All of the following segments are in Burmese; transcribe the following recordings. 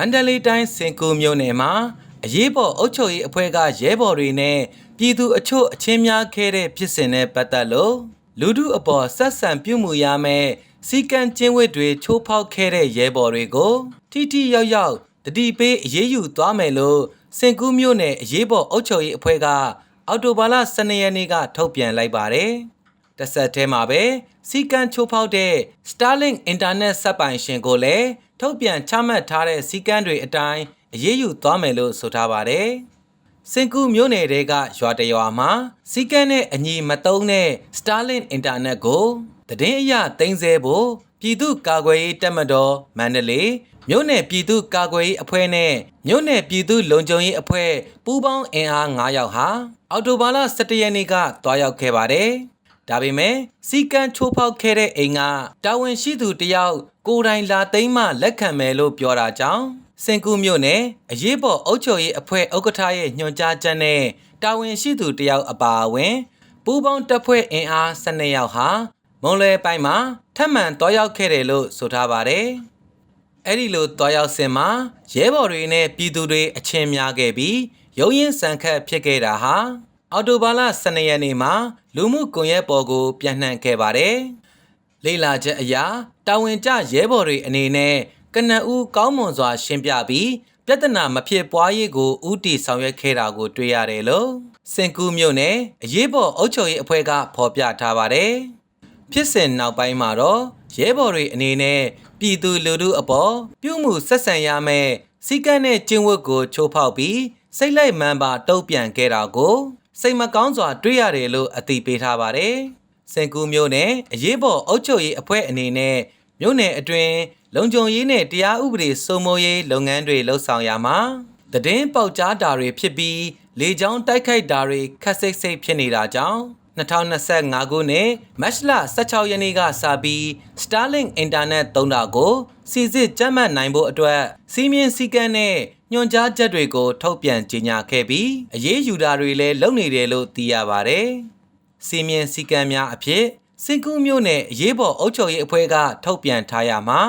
မန္တလေးတိုင်းစင်ကူမြို့နယ်မှာအရေးပေါ်အုပ်ချုပ်ရေးအဖွဲ့ကရဲဘော်တွေနဲ့ပြည်သူအချို့အချင်းများခဲ့တဲ့ဖြစ်စဉ်နဲ့ပတ်သက်လို့လူထုအပေါ်ဆက်ဆံပြုမှုရမယ်စီကံကျင်းဝတ်တွေချိုးဖောက်ခဲ့တဲ့ရဲဘော်တွေကိုထိထိရောက်ရောက်တတိပေးအရေးယူသွားမယ်လို့စင်ကူမြို့နယ်အရေးပေါ်အုပ်ချုပ်ရေးအဖွဲ့ကအော်တိုဘာလ12ရက်နေ့ကထုတ်ပြန်လိုက်ပါတယ်။တစ်ဆက်တည်းမှာပဲစီကံချိုးဖောက်တဲ့ Starlink Internet စက်ပိုင်ရှင်ကိုလည်း ထုတ်ပြန်ချမှတ်ထားတဲ့စီကံတွေအတိုင်းအရေးယူသွားမယ်လို့ဆိုထားပါတယ်။စင်ကူမျိုးနယ်တွေကရွာတရွာမှာစီကံနဲ့အညီမတုံးတဲ့ Starlink Internet ကိုတည်င်းအရသိမ်းဆဲဖို့ပြည်သူ့ကာကွယ်ရေးတပ်မတော်မန္တလေးမြို့နယ်ပြည်သူ့ကာကွယ်ရေးအဖွဲ့နဲ့မြို့နယ်ပြည်သူ့လုံခြုံရေးအဖွဲ့ပူးပေါင်းအင်အား9ယောက်ဟာအော်တိုဘာလ17ရက်နေ့ကတွားရောက်ခဲ့ပါတယ်။ဒါပေမဲ့စီကံချိုးဖောက်ခဲ့တဲ့အိမ်ကတာဝန်ရှိသူတယောက် ကိုယ်တိုင်လာသိမ်းမှလက်ခံမယ်လို့ပြောတာကြောင့်စင်ကူမြို့နယ်အရေးပေါ်အုပ်ချုပ်ရေးအဖွဲ့ဥက္ကဋ္ဌရဲ့ညွှန်ကြားချက်နဲ့တာဝန်ရှိသူတယောက်အပါအဝင်ပူးပေါင်းတပ်ဖွဲ့အင်အား12ယောက်ဟာမုံလွယ်ပိုင်းမှာထပ်မံတွားရောက်ခဲ့တယ်လို့ဆိုထားပါတယ်။အဲ့ဒီလိုတွားရောက်စင်မှာရဲဘော်တွေနဲ့ပြည်သူတွေအချင်းများခဲ့ပြီးရုံရင်ဆန်ခတ်ဖြစ်ခဲ့တာဟာအော်တိုဘာလ12ရက်နေ့မှာလူမှုကွန်ရက်ပေါ်ကိုပြန့်နှံ့ခဲ့ပါတယ်။ လေလာချက်အရာတာဝန်ကျရဲဘော်တွေအနေနဲ့ကနဦးကောင်းမွန်စွာ ရှင်းပြပြီးပြဿနာမဖြစ်ပွားရေးကိုဥတီဆောင်ရွက်ခဲ့တာကိုတွေ့ရတယ်လို့စင်ကူးမြို့နယ်အရေးပေါ်အုပ်ချုပ်ရေးအဖွဲ့ကဖော်ပြထားပါတယ်။ဖြစ်စဉ်နောက်ပိုင်းမှာတော့ရဲဘော်တွေအနေနဲ့ပြည်သူလူထုအပေါ်ပြုမှုဆက်ဆံရမယ်စီကံနဲ့ကျင့်ဝတ်ကိုချိုးဖောက်ပြီးစိတ်လိုက်မှန်ပါတုံ့ပြန်ခဲ့တာကိုစိတ်မကောင်းစွာတွေ့ရတယ်လို့အသိပေးထားပါတယ်။ စင်ကူမျိုးနဲ့အရေးပေါ်အုပ်ချုပ်ရေးအဖွဲ့အနေနဲ့မြို့နယ်အတွင်းလုံခြုံရေးနဲ့တရားဥပဒေစိုးမိုးရေးလုပ်ငန်းတွေလှုပ်ဆောင်ရမှာတည်င်းပေါက်ကြားတာတွေဖြစ်ပြီးလေကြောင်းတိုက်ခိုက်တာတွေခက်စိတ်စိတ်ဖြစ်နေတာကြောင့်2025ခုနှစ်မတ်လ16ရက်နေ့ကစပြီး Starlink Internet သုံးတာကိုစီစစ်ကြမ်းမှတ်နိုင်ဖို့အတွက်စီးမြင်စည်းကမ်းနဲ့ညွှန်ကြားချက်တွေကိုထုတ်ပြန်ကြေညာခဲ့ပြီးအရေးယူတာတွေလည်းလုပ်နေတယ်လို့သိရပါတယ်။ စီးမြင်စည်းကမ်းများအဖြစ်စင်ကူးမျိုးနဲ့အရေးပေါ်အုပ်ချုပ်ရေးအဖွဲ့ကထုတ်ပြန်ထားရမှာ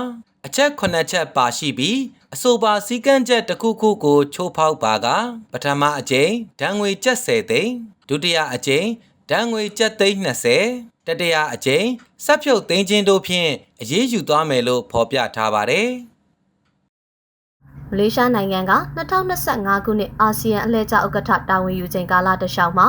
အချက်9ချက်ပါရှိပြီးအဆိုပါစည်းကမ်းချက်တစ်ခုခုကိုချိုးဖောက်ပါကပထမအကြိမ်ဒဏ်ငွေကျပ်10သိန်းဒုတိယအကြိမ်ဒဏ်ငွေကျပ်သိန်း20တတိယအကြိမ်စက်ဖြုတ်သိန်းချင်းတို့ဖြင့်အရေးယူသွားမယ်လို့ဖော်ပြထားပါတယ်မလေးရှားနိုင်ငံက2025ခုနှစ်အာဆီယံအလှည့်ကျဥက္ကဋ္ဌတာဝန်ယူချိန်ကာလတစ်လျှောက်မှာ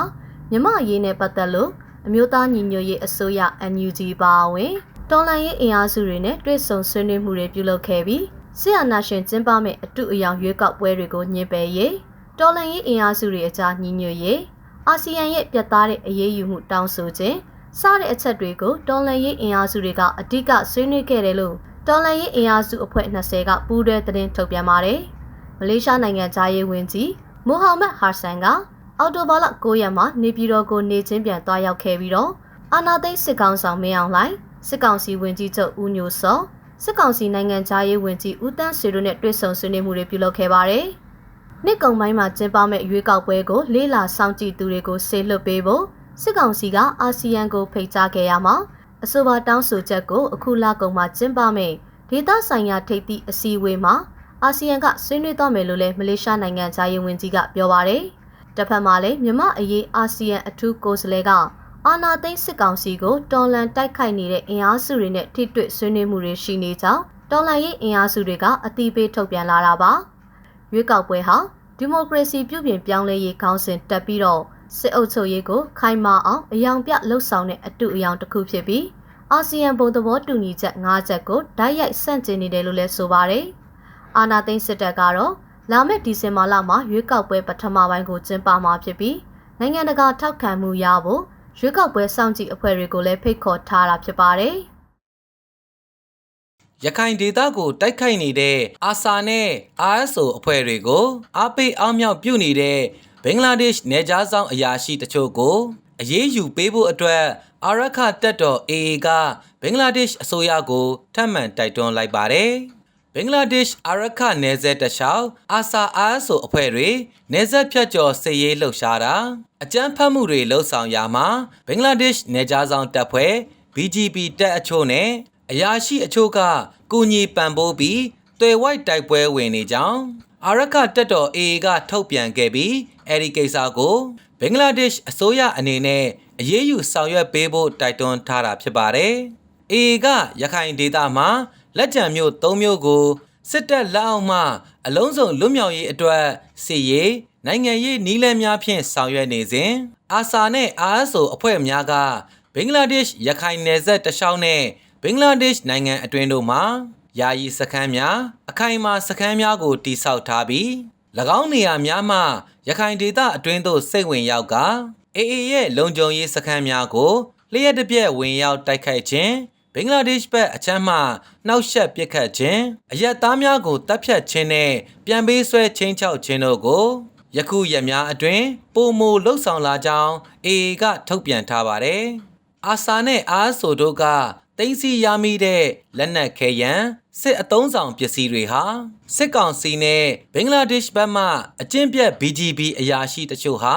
မြမအရေးနဲ့ပတ်သက်လို့အမျိုးသားညီညွတ်ရေးအစိုးရ NUG ပါဝင်တော်လှန်ရေးအင်အားစုတွေနဲ့တွဲဆုံဆွေးနွေးမှုတွေပြုလုပ်ခဲ့ပြီးဆီယနာရှင်ကျင်းပမဲ့အတူအယောင်ရွေးကောက်ပွဲတွေကိုညှင်းပယ်ရေးတော်လှန်ရေးအင်အားစုတွေအကြားညီညွတ်ရေးအာဆီယံရဲ့ပြတ်သားတဲ့အရေးယူမှုတောင်းဆိုခြင်းစတဲ့အချက်တွေကိုတော်လှန်ရေးအင်အားစုတွေကအဓိကဆွေးနွေးခဲ့တယ်လို့တော်လှန်ရေးအင်အားစုအဖွဲ့20ကပူးတွဲသတင်းထုတ်ပြန်ပါတယ်။မလေးရှားနိုင်ငံသားရေးဝန်ကြီးမိုဟာမက်ဟာဆန်က အော်တိုဘာလ9ရက်မှာနေပြည်တော်ကိုနေချင်းပြန်သွားရောက်ခဲ့ပြီးတော့အာနာသိန်းစစ်ကောင်ဆောင်မင်းအောင်လှိုင်စစ်ကောင်စီဝန်ကြီးချုပ်ဦးညိုစောစစ်ကောင်စီနိုင်ငံသားရေးဝန်ကြီးဦးတန်းဆွေတို့နဲ့တွေ့ဆုံဆွေးနွေးမှုတွေပြုလုပ်ခဲ့ပါတယ်။နှစ်ကုံပိုင်းမှာကျင်းပမဲ့ရွေးကောက်ပွဲကိုလေးလာစောင့်ကြည့်သူတွေကိုဆေးလွှတ်ပေးဖို့စစ်ကောင်စီကအာဆီယံကိုဖိတ်ကြားခဲ့ရမှာအဆိုပါတောင်းဆိုချက်ကိုအခုလကုန်မှာကျင်းပမဲ့ဒေသဆိုင်ရာထိပ်သီးအစည်းအဝေးမှာအာဆီယံကဆွေးနွေးသွားမယ်လို့လည်းမလေးရှားနိုင်ငံသားရေးဝန်ကြီးကပြောပါရယ်။ တစ်ဖက်မှာလည်းမြမအရေးအာဆီယံအထူးကိုယ်စားလှယ်ကအာနာသိန်းစစ်ကောင်စီကိုတော်လန်တိုက်ခိုက်နေတဲ့အင်အားစုတွေနဲ့ထိတွေ့ဆွေးနွေးမှုတွေရှိနေကြောင်းတော်လန်ရေးအင်အားစုတွေကအတိပေးထုတ်ပြန်လာတာပါ။ရွေးကောက်ပွဲဟာဒီမိုကရေစီပြုပြင်ပြောင်းလဲရေးခေါင်းစဉ်တက်ပြီးတော့စစ်အုပ်ချုပ်ရေးကိုခိုင်မာအောင်အယောင်ပြလှုပ်ဆောင်တဲ့အတူအယောင်တစ်ခုဖြစ်ပြီးအာဆီယံဘုံသဘောတူညီချက်၅ချက်ကိုဓာတ်ရိုက်ဆန့်ကျင်နေတယ်လို့လည်းဆိုပါတယ်။အာနာသိန်းစစ်တပ်ကတော့ လာမယ့်ဒီဇင်ဘာလမှာရွေးကောက်ပွဲပထမပိုင်းကိုကျင်းပမှာဖြစ်ပြီးနိုင်ငံတကာထောက်ခံမှုရဖို့ရွေးကောက်ပွဲစောင့်ကြည့်အဖွဲ့တွေကိုလည်းဖိတ်ခေါ်ထားတာဖြစ်ပါတယ်။ရခိုင်ဒေသကိုတိုက်ခိုက်နေတဲ့အာဆာနဲ့ RSO အဖွဲ့တွေကိုအားပေးအားမြောက်ပြုနေတဲ့ဘင်္ဂလားဒေ့ရှ်နယ်ခြားဆောင်အရာရှိတချို့ကိုအရေးယူပေးဖို့အတွက်အာရခတက်တော် AA ကဘင်္ဂလားဒေ့ရှ်အစိုးရကိုထပ်မံတိုက်တွန်းလိုက်ပါတယ်။ ဘင်္ဂလားဒေ့ရှ်အာရခနယ်စပ်တလျှောက်အာဆာ RSO အဖွဲ့တွေနယ်စပ်ဖြတ်ကျော်စစ်ရေးလှုပ်ရှားတာအကြမ်းဖက်မှုတွေလှုပ်ဆောင်ရာမှာဘင်္ဂလားဒေ့ရှ်နယ်ခြားဆောင်တပ်ဖွဲ့ BGB တပ်အချို့နဲ့အရာရှိအချို့ကကုညီပံ့ပိုးပြီးသွေဝိုက်တိုက်ပွဲဝင်နေကြောင်းအာရခတက်တော် AA ကထုတ်ပြန်ခဲ့ပြီးအဲဒီကိစ္စကိုဘင်္ဂလားဒေ့ရှ်အစိုးရအနေနဲ့အရေးယူဆောင်ရွက်ပေးဖို့တိုက်တွန်းထားတာဖြစ်ပါတယ်။ AA ကရခိုင်ဒေသမှာ လက်ကျန်မြို့၃မြို့ကိုစစ်တပ်လက်အောက်မှအလုံးစုံလွတ်မြောက်ရေးအတွက်စစ်ရေးနိုင်ငံရေးနည်းလမ်းများဖြင့်ဆောင်ရွက်နေစဉ်အာဆာနဲ့ ASO အဖွဲ့များကဘင်္ဂလားဒေ့ရှ်ရခိုင်နယ်စပ်တလျှောက်နဲ့ဘင်္ဂလားဒေ့ရှ်နိုင်ငံအတွင်းတို့မှာယာယီစခန်းများအခိုင်အမာစခန်းများကိုတိစောက်ထားပြီး၎င်းနေရာများမှရခိုင်ဒေသအတွင်းသို့စိတ်ဝင်ရောက်က AA ရဲ့လုံခြုံရေးစခန်းများကိုလျှက်တစ်ပြက်ဝင်ရောက်တိုက်ခိုက်ခြင်း ဘင်္ဂလားဒေ့ရှ်ဘက်အချမ်းမှနှောက်ယှက်ပစ်ခတ်ခြင်းအရက်သားများကိုတပ်ဖြတ်ခြင်းနဲ့ပြန်ပေးဆွဲချင်းချောက်ခြင်းတို့ကိုယခုရက်များအတွင်းပုံမူလှုပ်ဆောင်လာကြောင်း AA ကထုတ်ပြန်ထားပါတယ်။အာဆာနဲ့အာဆိုတို့ကတင်းစီရမိတဲ့လက်နက်ခဲယံစစ်အုံဆောင်ပစ္စည်းတွေဟာစစ်ကောင်စီနဲ့ဘင်္ဂလားဒေ့ရှ်ဘက်မှအကျင့်ပြတ် BGB အရာရှိတချို့ဟာ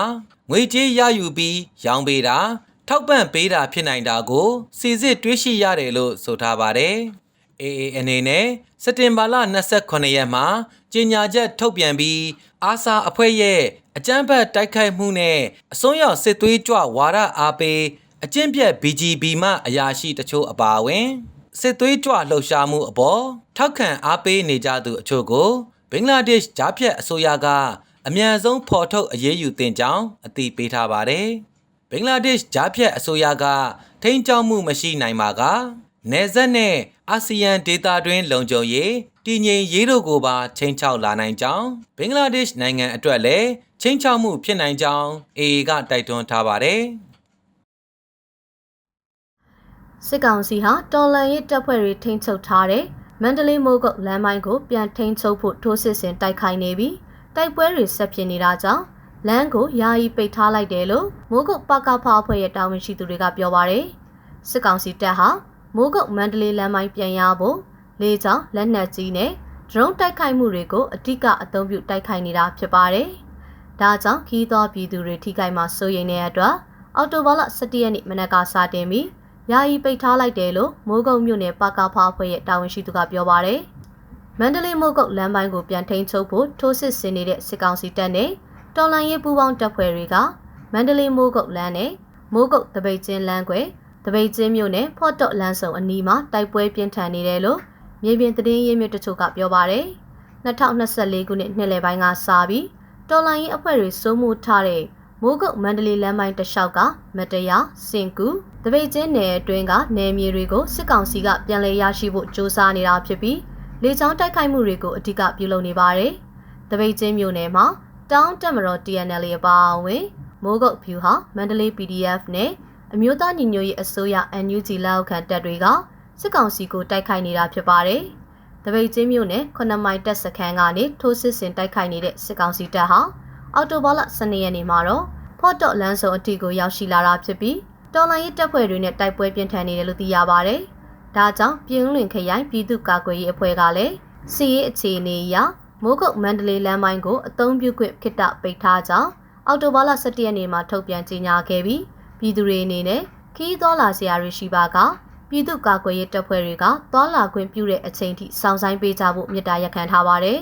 ငွေကြေးရယူပြီးရောင်းပေးတာ ထောက်ပံ့ပေးတာဖြစ်နိုင်တာကိုစီစစ်တွေးရှိရတယ်လို့ဆိုထားပါတယ်။ AA အနေနဲ့စက်တင်ဘာလ28ရက်မှာကြေညာချက်ထုတ်ပြန်ပြီးအာဆာအဖွဲ့ရဲ့အကြမ်းဖက်တိုက်ခိုက်မှုနဲ့အစွန်းရောက်စစ်သွေးကြွဝါဒအားပေးအကျင့်ပြတ် BGB မှအရာရှိတချို့အပါအဝင်စစ်သွေးကြွလှုပ်ရှားမှုအပေါ်ထောက်ခံအားပေးနေကြသူအချို့ကိုဘင်္ဂလားဒေ့ရှ်ဂျားဖြတ်အစိုးရကအမြန်ဆုံးဖော်ထုတ်အရေးယူတင်ကြောင်းအသိပေးထားပါတယ်။ ဘင်္ဂလားဒေ့ရှ်ဂျားဖြတ်အစိုးရကထိန်းချုပ်မှုမရှိနိုင်ပါကနယ်စပ်နဲ့အာဆီယံဒေသတွင်းလုံခြုံရေးတည်ငြိမ်ရေးတို့ကိုပါချိန်ချောက်လာနိုင်ကြောင်းဘင်္ဂလားဒေ့ရှ်နိုင်ငံအတွက်လည်းချိန်ချောက်မှုဖြစ်နိုင်ကြောင်း AA ကတိုက်တွန်းထားပါတယ်။စစ်ကောင်စီဟာတော်လန်ရေးတပ်ဖွဲ့တွေထိန်းချုပ်ထားတဲ့မန္တလေးမိုးကုတ်လမ်းမိုင်းကိုပြန်ထိန်းချုပ်ဖို့ထိုးစစ်ဆင်တိုက်ခိုက်နေပြီးတိုက်ပွဲတွေဆက်ဖြစ်နေတာကြောင့် လမ်းကိုယာယီပိတ်ထားလိုက်တယ်လို့မိုးကုတ်ပကဖအဖွဲ့ရဲ့တာဝန်ရှိသူတွေကပြောပါတယ်စစ်ကောင်စီတပ်ဟာမိုးကုတ်မန္တလေးလမ်းမိုင်းပြန်ရဖို့လေကြောင်းလက်နက်ကြီးနဲ့ဒရုန်းတိုက်ခိုက်မှုတွေကိုအ धिक အသုံးပြုတိုက်ခိုက်နေတာဖြစ်ပါတယ်ဒါကြောင့်ခီးသောပြည်သူတွေထိခိုက်မှာစိုးရိမ်နေတဲ့အတွက်အော်တိုဘာလ17ရက်နေ့မနက်ကစတင်ပြီးယာယီပိတ်ထားလိုက်တယ်လို့မိုးကုတ်မြို့နယ်ပကဖအဖွဲ့ရဲ့တာဝန်ရှိသူကပြောပါရယ်မန္တလေးမိုးကုတ်လမ်းပိုင်းကိုပြန်ထိန်းချုပ်ဖို့ထိုးစစ်ဆင်နေတဲ့စစ်ကောင်စီတပ်နဲ့ တော်လန်ရေးပူးပေါင်းတပ်ဖွဲ့တွေကမန္တလေးမိုးကုတ်လမ်းနဲ့မိုးကုတ်တပိတ်ချင်းလမ်းကွယ်တပိတ်ချင်းမြို့နယ်ဖော့တော့လမ်းဆောင်အနီးမှာတိုက်ပွဲပြင်းထန်နေတယ်လို့မြေပြင်သတင်းရင်းမြစ်တချို့ကပြောပါရယ်2024ခုနှစ်နှစ်လယ်ပိုင်းကစပြီးတော်လိုင်းရေးအဖွဲ့တွေစိုးမိုးထားတဲ့မိုးကုတ်မန္တလေးလမ်းပိုင်းတစ်လျှောက်ကမတရားစင်ကူတပိတ်ချင်းနယ်အတွင်းကနယ်မြေတွေကိုစစ်ကောင်စီကပြန်လည်ရရှိဖို့စ조사နေတာဖြစ်ပြီးလေကြောင်းတိုက်ခိုက်မှုတွေကိုအဓိကပြုလုပ်နေပါတယ်။တပိတ်ချင်းမြို့နယ်မှာ တောင်းတက်မတော် TNL အပါအဝင်မိုးကုတ်ဖြူဟာမန္တလေး PDF နဲ့အမျိုးသားညီညွတ်ရေးအစိုးရ NUG လက်အောက်ခံတပ်တွေကစစ်ကောင်စီကိုတိုက်ခိုက်နေတာဖြစ်ပါတယ်။တပိတ်ချင်းမြို့နယ်9မိုင်တပ်စခန်းကနေထိုးစစ်ဆင်တိုက်ခိုက်နေတဲ့စစ်ကောင်စီတပ်ဟာအော်တိုဘာလ12ရက်နေ့မှာတော့ဖော့တော့လမ်းစုံအတီကိုရောက်ရှိလာတာဖြစ်ပြီးတော်လိုင်းရေးတပ်ဖွဲ့တွေနဲ့တိုက်ပွဲပြင်းထန်နေတယ်လို့သိရပါဗျ။ဒါကြောင့်ပြင်းလွင်ခရိုင်ပြည်သူ့ကာကွယ်ရေးအဖွဲ့ကလည်းစီရေးအခြေအနေအရ မိုးကုတ်မန္တလေးလမ်းမိုင်းကိုအသုံးပြုခွင့်ခိတ္တပိတ်ထားကြောင်းအော်တိုဘာလ17ရက်နေ့မှာထုတ်ပြန်ကြေညာခဲ့ပြီးပြည်သူတွေအနေနဲ့ခီးသောလာစရာတွေရှိပါကပြည်သူ့ကာကွယ်ရေးတပ်ဖွဲ့တွေကသွာလာခွင့်ပြုတဲ့အချိန်ထိစောင့်ဆိုင်ပေးကြဖို့မြစ်တာရက်ခံထားပါတယ်။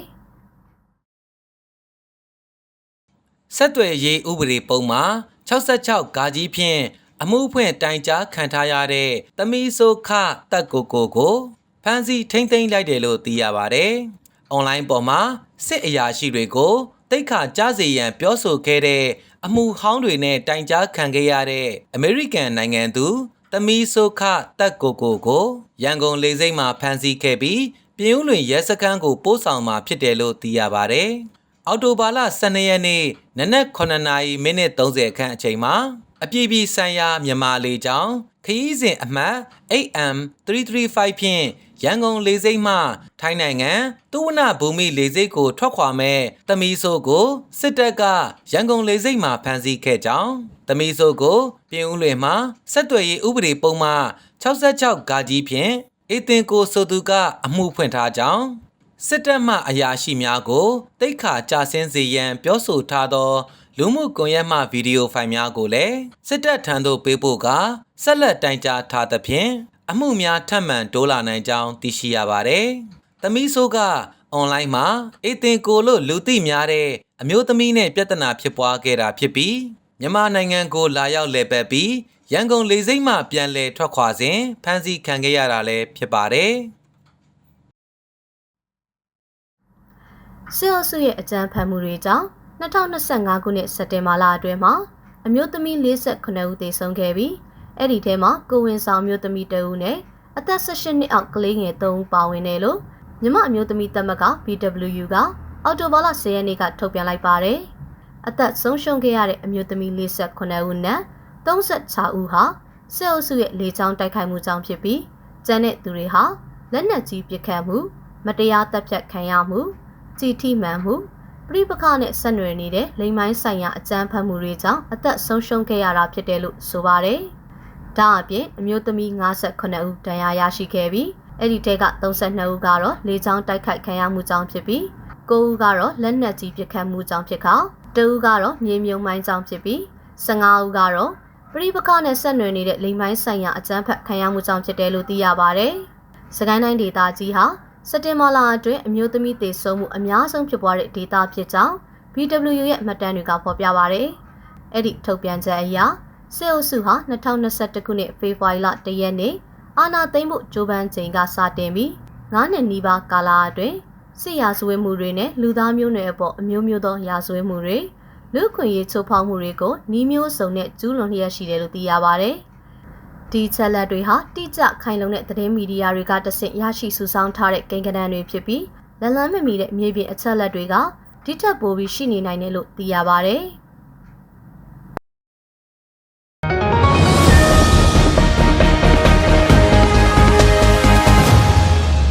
ဆက်သွယ်ရေးဥပဒေပုံမှာ66ဂါကြီးဖြင့်အမှုဖွင့်တိုင်ကြားခံထားရတဲ့သမီးဆိုခတက်ကိုကိုကိုဖမ်းဆီးထိမ့်သိမ်းလိုက်တယ်လို့သိရပါတယ်။ အွန်လိုင်းပေါ်မှာစစ်အရာရှိတွေကိုတိတ်ခါကြားစေရန်ပြောဆိုခဲ့တဲ့အမှုဟောင်းတွေနဲ့တိုင်ကြားခံခဲ့ရတဲ့အမေရိကန်နိုင်ငံသူသမီးဆိုခတက်ကိုကိုကိုရန်ကုန်လေဆိပ်မှာဖမ်းဆီးခဲ့ပြီးပြည်ဦးလွင်ရဲစခန်းကိုပို့ဆောင်มาဖြစ်တယ်လို့သိရပါတယ်။အော်တိုဘာလ12ရက်နေ့နနက်9:30မိနစ်30ခန့်အချိန်မှာအပြည့်ပြည့်ဆိုင်ရာမြန်မာလေကြောင်းခရီးစဉ်အမှတ် AM335 ဖြင့် ရန်ကုန်လေဆိပ်မှထိုင်းနိုင်ငံသုဝနဘူမိလေဆိပ်ကိုထွက်ခွာမဲ့တမီဆိုကိုစစ်တပ်ကရန်ကုန်လေဆိပ်မှာဖမ်းဆီးခဲ့ကြောင်းတမီဆိုကိုပြင်ဦးလွင်မှာဆက်သွယ်ရေးဥပဒေပုံမှ66ဂါကြီးဖြင့်အေသင်ကိုဆိုသူကအမှုဖွင့်ထားကြောင်းစစ်တပ်မှအရာရှိများကိုတိတ်ခါကြာဆင်းစေရန်ပြောဆိုထားသောလူမှုကွန်ရက်မှဗီဒီယိုဖိုင်များကိုလည်းစစ်တပ်ထံသို့ပေးပို့ကာဆက်လက်တိုင်ကြားထားသဖြင့် အမှုများထပ်မံတိုးလာနိုင်ကြောင်းသိရှိရပါတယ်။။သမီးဆိုးကအွန်လိုင်းမှာအေတင်ကိုလို့လူသိများတဲ့အမျိုးသမီးနဲ့ပြဿနာဖြစ်ပွားခဲ့တာဖြစ်ပြီးမြန်မာနိုင်ငံကိုလာရောက်လည်ပတ်ပြီးရန်ကုန်လေဆိပ်မှပြန်လည်ထွက်ခွာစဉ်ဖမ်းဆီးခံခဲ့ရတာလည်းဖြစ်ပါတယ်။စစ်အုပ်စုရဲ့အကြမ်းဖက်မှုတွေကြောင့်2025ခုနှစ်စက်တင်ဘာလအတွင်းမှာအမျိုးသမီး48ဦးသေဆုံးခဲ့ပြီး အဲ့ဒီထဲမှာကိုဝင်ဆောင်မျိုးသမီး2ဦးနဲ့အသက်18နှစ်အောက်ကလေးငယ်3ဦးပါဝင်တယ်လို့မြမအမျိုးသမီးသမဂ္ဂ BWU ကအော်တိုဘာလ10ရက်နေ့ကထုတ်ပြန်လိုက်ပါတယ်။အသက်ဆုံးရှုံးခဲ့ရတဲ့အမျိုးသမီး48ဦးနဲ့36ဦးဟာစစ်အုပ်စုရဲ့လေကြောင်းတိုက်ခိုက်မှုကြောင့်ဖြစ်ပြီးကျန်တဲ့သူတွေဟာလက်နက်ကြီးပစ်ခတ်မှုမတရားတပ်ဖြတ်ခံရမှုကြည်ထိမှန်မှုပြိပခနဲ့ဆက်နွယ်နေတဲ့လိမ်မိုင်းဆိုင်ရာအကြမ်းဖက်မှုတွေကြောင့်အသက်ဆုံးရှုံးခဲ့ရတာဖြစ်တယ်လို့ဆိုပါတယ်။ ဒါအပြင်အမျိုးသမီး58ဦးဒဏ်ရာရရှိခဲ့ပြီးအဲ့ဒီတဲက32ဦးကတော့လေကြောင်းတိုက်ခိုက်ခံရမှုကြောင့်ဖြစ်ပြီး9ဦးကတော့လက်နက်ကြီးပစ်ခတ်မှုကြောင့်ဖြစ်ခါ2ဦးကတော့မြေမြုံမိုင်းကြောင့်ဖြစ်ပြီး15ဦးကတော့ပြိပခနဲ့ဆက်နွယ်နေတဲ့လိမ်မိုင်းဆိုင်ရာအကြမ်းဖက်ခံရမှုကြောင့်ဖြစ်တယ်လို့သိရပါတယ်။စကိုင်းတိုင်းဒေသကြီးဟာစက်တင်ဘာလအတွင်းအမျိုးသမီးသေဆုံးမှုအများဆုံးဖြစ်ပွားတဲ့ဒေသဖြစ်ကြောင်း BW ရဲ့မှတ်တမ်းတွေကဖော်ပြပါရယ်။အဲ့ဒီထုတ်ပြန်ချက်အရ စစ်အုပ်စုဟာ2021ခုနှစ်ဖေဖော်ဝါရီလ1ရက်နေ့အာဏာသိမ်းမှုကြိုးပမ်းချိန်ကစတင်ပြီး9နှစ်နီးပါးကာလအတွင်းစစ်ရာဇဝတ်မှုတွေနဲ့လူသားမျိုးနွယ်အပေါ်အမျိုးမျိုးသောရာဇဝတ်မှုတွေလူခွင့်ရေးချိုးဖောက်မှုတွေကိုနှီးမျိုးစုံနဲ့ကျူးလွန်လျက်ရှိတယ်လို့သိရပါဗျ။ဒီချက်လက်တွေဟာတိကျခိုင်လုံတဲ့သတင်းမီဒီယာတွေကတဆင့်ရရှိစုဆောင်းထားတဲ့ကိန်းဂဏန်းတွေဖြစ်ပြီးလန်လန်းမမီတဲ့မြေပြင်အချက်လက်တွေကဒီထက်ပိုပြီးရှိနေနိုင်တယ်လို့သိရပါဗျ။